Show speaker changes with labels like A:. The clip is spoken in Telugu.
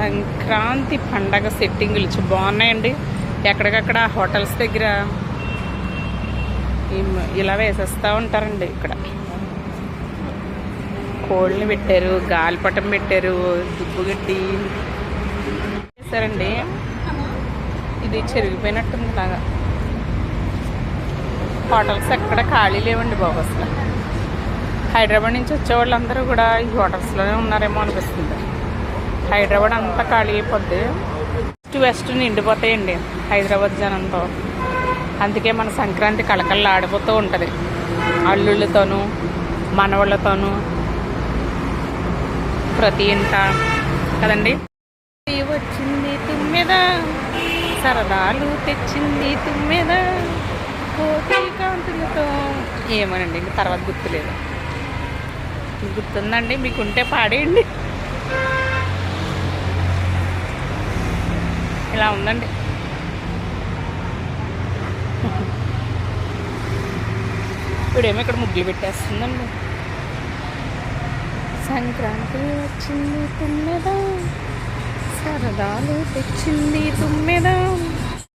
A: సంక్రాంతి పండగ సెట్టింగులు చూ- బాగున్నాయండి. ఎక్కడికక్కడ హోటల్స్ దగ్గర ఇలా వేసేస్తూ ఉంటారండి ఇక్కడ. కోళ్ళని పెట్టారు గాలిపటం పెట్టారు దుబ్బుగడ్డి చేశారండి ఇది చెరిగిపోయినట్టుంది లాగా హోటల్స్ ఎక్కడ ఖాళీ లేవండి బాబు అసలు. హైదరాబాద్ నుంచి వచ్చే వాళ్ళందరూ కూడా ఈ హోటల్స్లోనే ఉన్నారేమో అనిపిస్తుంది. హైదరాబాద్ అంతా ఖాళీ అయిపోద్ది. ఈస్ట్ వెస్ట్ నిండిపోతాయండి హైదరాబాద్ జనంతో. అందుకే మన సంక్రాంతి కళకళ ఆడిపోతూ ఉంటుంది. అల్లుళ్ళతోనూ మనవాళ్ళతోనూ ప్రతి ఇంట కదండి? వచ్చింది తుమ్మెద సరదాలు తెచ్చింది తుమ్మెద కోటి కాంతులతో. ఏమోనండి ఇంక తర్వాత గుర్తులేదు. గుర్తుందండి మీకుంటే పాడేయండి. ఇలా ఉందండి. ఇప్పుడేమో ఇక్కడ ముగ్గులు పెట్టేస్తుందండి. సంక్రాంతి వచ్చింది తుమ్మెద సరదాలు తెచ్చింది తుమ్మెద.